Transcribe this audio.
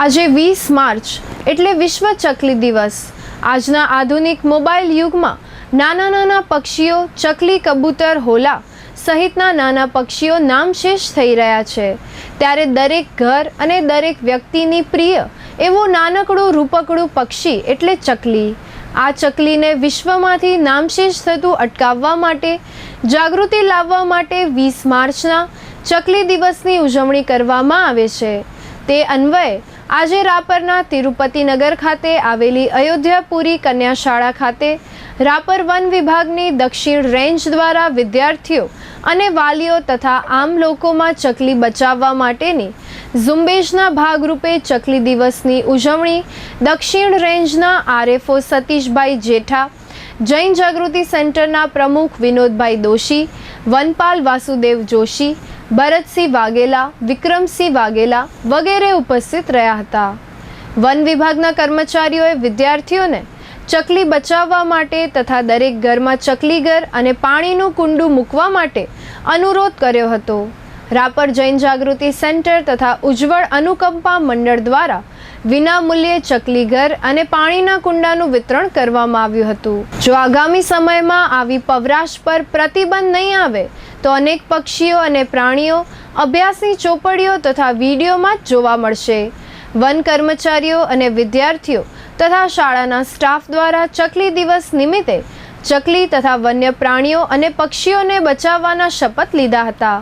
આજે વીસ માર્ચ, એટલે વિશ્વ ચકલી દિવસ. આજના આધુનિક મોબાઈલ યુગમાં નાના નાના પક્ષીઓ, ચકલી કબૂતર, હોલા સહિતના નાના પક્ષીઓ નામશેષ થઈ રહ્યા છે. ત્યારે દરેક ઘર અને દરેક વ્યક્તિની પ્રિય એવું નાનકડું રૂપકડું પક્ષી એટલે ચકલી. આ ચકલીને વિશ્વમાંથી નામશેષ થતું અટકાવવા માટે, જાગૃતિ લાવવા માટે વીસ માર્ચના ચકલી દિવસની ઉજવણી કરવામાં આવે છે. તે અન્વયે આજે રાપરના તિરુપતિનગર ખાતે આવેલી અયોધ્યાપુરી કન્યા શાળા ખાતે રાપર વન વિભાગની દક્ષિણ રેન્જ દ્વારા વિદ્યાર્થીઓ અને વાલીઓ તથા આમ લોકોમાં ચકલી બચાવવા માટેની ઝુંબેશના ભાગરૂપે ચકલી દિવસની ઉજવણી દક્ષિણ રેન્જના આરએફઓ સતીશભાઈ જેઠા, જૈન જાગૃતિ સેન્ટરના પ્રમુખ વિનોદભાઈ દોશી, વનપાલ વાસુદેવ જોશી ભરતસિંહ વાઘેલા, વિક્રમસિંહ વાઘેલા વગેરે ઉપસ્થિત રહ્યા હતા. વન વિભાગના કર્મચારીઓએ વિદ્યાર્થીઓને ચકલી બચાવવા માટે તથા દરેક ઘરમાં ચકલી ઘર અને પાણીનું કુંડું મૂકવા માટે અનુરોધ કર્યો હતો. રાપર જૈન જાગૃતિ સેન્ટર તથા ઉજ્જવળ અનુકંપા મંડળ દ્વારા વિના મૂલ્યે ચકલી ઘર અને પાણીના કુંડાનું વિતરણ કરવામાં આવ્યું હતું. જો આગામી સમયમાં આવી પવરાશ પર પ્રતિબંધ નહીં આવે, તો અનેક પક્ષીઓ અને પ્રાણીઓ અભ્યાસની ચોપડીઓ તથા વિડીયોમાં જ જોવા મળશે. વન કર્મચારીઓ અને વિદ્યાર્થીઓ તથા શાળાના સ્ટાફ દ્વારા ચકલી દિવસ નિમિત્તે ચકલી તથા વન્ય પ્રાણીઓ અને પક્ષીઓને બચાવવાના શપથ લીધા હતા.